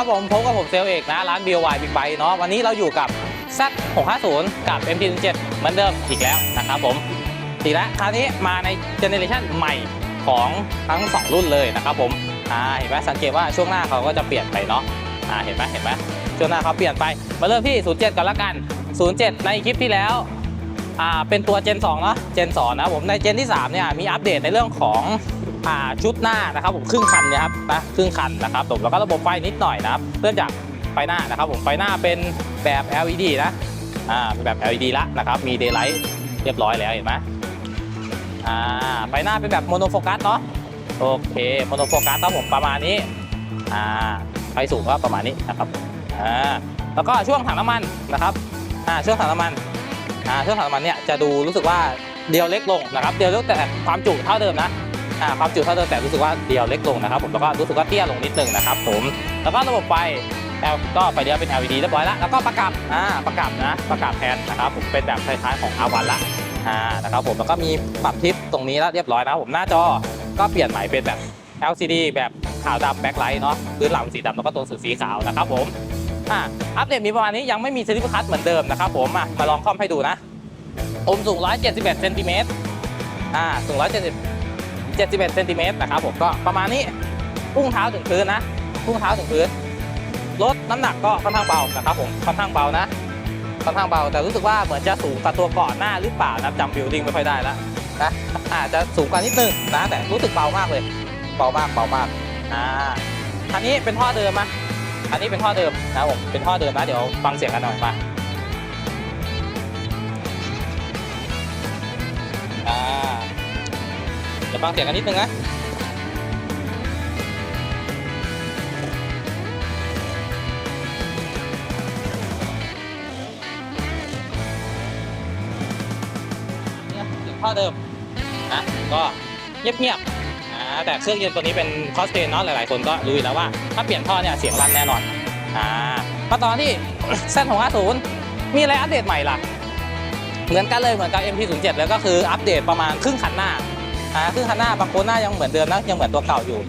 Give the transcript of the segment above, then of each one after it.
ครับผมพบกับผมเซลเอกนะ ร้าน BOY Big Bike เนาะวันนี้เราอยู่กับ Z 650กับ MT07 เหมือนเดิมอีกแล้วนะครับผมอีกแล้วคราวนี้มาในเจเนอเรชันใหม่ของทั้ง 2 รุ่นเลยนะครับผมอ่าเห็นไหมสังเกตว่าช่วงหน้าเขาก็จะเปลี่ยนไปเนาะอ่าเห็นไหมเห็นไหมช่วงหน้าเขาเปลี่ยนไปมาเริ่มที่ 07กันละกัน 07 ในคลิปที่แล้วอ่าเป็นตัว Gen 2เนาะ Gen 2นะผมใน Gen ที่3เนี่ยมีอัปเดตในเรื่องของ ชุดหน้านะครับผมครึ่งคันเนะครับนะครึ่งคันนะครับผมแล้วก็ระบบไฟนิดหน่อยนะครับเริ่มจากไฟหน้านะครับผมไฟหน้าเป็นแบบ LED นะอ่าเป็นแบบ LED ละนะครับมี daylight เรียบร้อยแล้วเห็นไหมอ่าไฟหน้าเป็นแบบโมโนโฟกัสเนาะโอเคโมโนโฟกัสครับผมประมาณนี้อ่าไฟสูงก็ประมาณนี้นะครับอ่าแล้วก็ช่วงถังน้ำมันนะครับอ่าช่วงถังน้ำมันอ่าช่วงถังน้ำมันเนี่ยจะดูรู้สึกว่าเดียวเล็กลงนะครับ เดียวเล็กแต่ความจุเท่าเดิมนะ ความจุเท่าเดิมแต่รู้สึกว่าเดียวเล็กลงนะครับผมแล้วก็รู้สึกว่าเตี้ยลงนิดนึงนะครับผมแล้วก็ระบบไฟ L ก็ไฟเดียวเป็น LED เรียบร้อยแล้วแล้วก็ประกับอ่าประกับนะประกับแทนนะครับผมเป็นแบบคล้ายๆของ R1 ละอ่านะครับผมแล้วก็มีปรับทิปตรงนี้แล้วเรียบร้อยนะครับผมหน้าจอก็เปลี่ยนใหม่เป็นแบบ LCD แบบขาวดำแบ็คไลท์เนาะพื้นหลังสีดำแล้วก็ตัวสื่อสีขาวนะครับผมอ่าอัปเดตมีประมาณนี้ยังไม่มีสลิปคัตเหมือนเดิมนะครับผมมาลองคอมให้ดูนะผมสูง 171เซนติเมตรอ่าสูง 170 71เซนติเมตรนะครับผมก็ประมาณนี้พุ่งเท้าถึงพื้นนะพุ่งเท้าถึงพื้นรถน้ำหนักก็ค่อนข้างเบานะครับผมค่อนข้างเบานะค่อนข้างเบาแต่รู้สึกว่าเหมือนจะสูงกว่าตัวก่อนหน้าหรือเปล่านะจำบิลดิ้งไม่ค่อยได้แล้วนะอาจจะสูงกว่านิดนึงนะแต่รู้สึกเบามากเลย เบามากเบามากอ่าคันนี้เป็นท่อเดิมมะอันนี้เป็นท่อเดิมนะผมเป็นท่อเดิมนะเดี๋ยวฟังเสียงกันหน่อยมา ยวฟังเสียงกันนิดนึงนะเสียงท่อเดิมนะก็เงียบๆอ่าแต่เครื่องยนต์ตัวนี้เป็นคอสเตนเนาะหลายๆคนก็รู้อยู่แล้วว่า ถ้าเปลี่ยนท่อเนี่ยเสียงลั่นแน่นอนอ่ามาตอนที่เส้นของ50มีอะไรอัปเดตใหม่ล่ะ เหมือนกันเลยเหมือนกับ MP07 แล้วก็คืออัปเดตประมาณครึ่งคันหน้า อ่าครึ่งคันหน้าบางคนหน้ายังเหมือนเดิมนะยังเหมือนตัวเก่าอยู่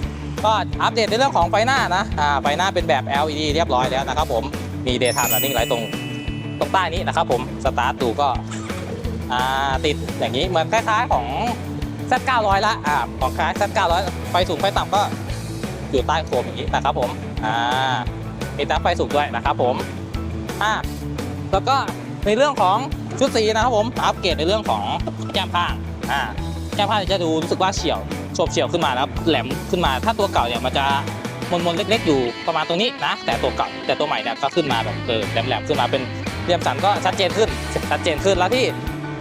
ก็อัปเดตในเรื่องของไฟหน้านะอ่าไฟหน้าเป็นแบบ LED เรียบร้อยแล้วนะครับผมมี daytime running light ตรงตรงใต้นี้นะครับผมสตาร์ทดูก็อ่าติดอย่างนี้เหมือนคล้ายๆของ Z900 ละอ่าของคล้าย Z900 ไฟสูงไฟต่ำก็อยู่ใต้โคมอย่างนี้นะครับผมอ่ามีตาไฟสูงด้วยนะครับผมอ่าแล้วก็ในเรื่องของชุดสีนะครับผมอัปเกรดในเรื่องของแก้มข้างอ่า ก้มข้าจะดูรู้สึกว่าเฉียวโฉบเฉียวขึ้นมาแล้วแหลมขึ้นมา ถ้าตัวเก่าเนี่ยมันจะมนๆเล็ก ๆ อยู่ประมาณตรงนี้นะ แต่ตัวเก่าแต่ตัวใหม่เนี่ยก็ขึ้นมาแบบเออแหลมๆขึ้นมาเป็นเรียมสันก็ชัดเจนขึ้นชัดเจนขึ้นแล้วที่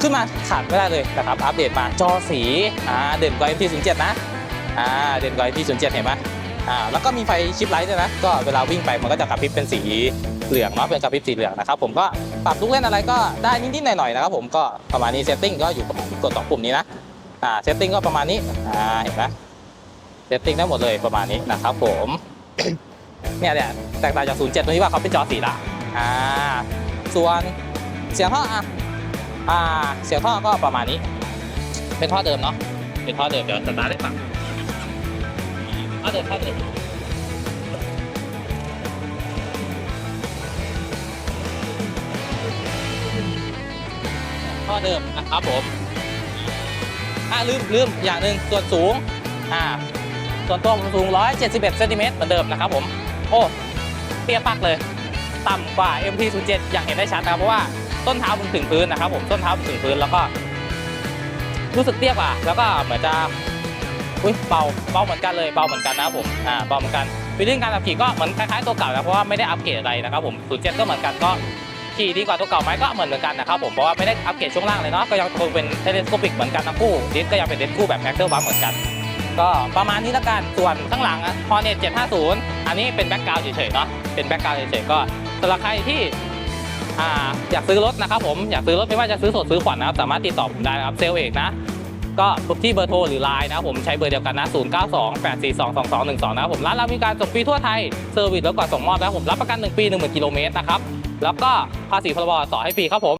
ขึ้นมาขาดไม่ได้เลยนะครับอัปเดตมาจอสีอ่าเด่นกว่า MT07 นะอ่าเด่นกว่า MT07 เห็นไหมอ่าแล้วก็มีไฟชิปไลท์ด้วยนะก็เวลาวิ่งไปมันก็จะกระพริบเป็นสีเหลืองเนาะเป็นกระพริบสีเหลืองนะครับผมก็ปรับลูกเล่นอะไรก็ได้นิดๆหน่อยๆนะครับผมก็ประมาณนี้เซตติ้งก็อยู่กดสองปุ่มนี้นะ อ่าเซตติ้งก็ประมาณนี้อ่าเห็นไหมเซตติ้งได้หมดเลยประมาณนี้นะครับผมเนี่ยเนี่ยแตกต่างจาก 07 ตรงที่ว่าเขาเป็นจอสีละอ่าส่วนเสียงท่ออะอ่าเสียงท่อก็ประมาณนี้ เป็นท่อเดิมเนาะเป็นท่อเดิมเดี๋ยวสตาร์ทได้ฟังท่อเดิมท่อเดิมท่อเดิมนะครับผม อ่าลืมลืมอย่างหนึ่งส่วนสูงอ่าส่วนตัวผมสูง 171เซนติเมตรเหมือนเดิมนะครับผมโอ้เตี้ยปักเลย ต่ำกว่า MP07 อย่างเห็นได้ชัดนะครับเพราะว่าต้นเท้าผมถึงพื้นนะครับผมต้นเท้าผมถึงพื้นแล้วก็รู้สึกเตี้ยกว่า แล้วก็เหมือนจะอุ้ยเบาเบาเหมือนกันเลยเบาเหมือนกันนะครับผมอ่าเบาเหมือนกันวิธีการขับขี่ก็เหมือนคล้ายๆตัวเก่านะเพราะว่าไม่ได้อัปเกรดอะไรนะครับผม07ก็เหมือนกันก็ ขี่ดีกว่าตัวเก่าไหมก็เหมือนเหมือนกันนะครับผมเพราะว่าไม่ได้อัปเกรดช่วงล่างเลยเนาะก็ยังคงเป็นเทเลสโคปิกเหมือนกันทั้งคู่ดิสก็ยังเป็นดิสคู่แบบแม็กเตอร์บัมเหมือนกัน ก็ประมาณนี้ละกันส่วนข้างหลังฮอร์เน็ต750 อันนี้เป็นแบ็กกราวด์เฉยๆเนาะเป็นแบ็กกราวด์เฉยๆก็สำหรับใครที่อยากซื้อรถนะครับผมอยากซื้อรถไม่ว่าจะซื้อสดซื้อผ่อนนะครับสามารถติดต่อผมได้นะครับเซลเอกนะก็ที่เบอร์โทรหรือไลน์นะผมใช้เบอร์เดียวกันนะ 0 9 2 8 4 2 2 2 1 2 นะครับผมร้านเรามีการส่งฟรีทั่วไทยเซอร์วิสแล้วก็ส่งมอบนะครับผมรับประกัน 1 ปี 10,000กิโลเมตรนะครับ แล้วก็ภาษีพรบต่อให้ฟรีครับผม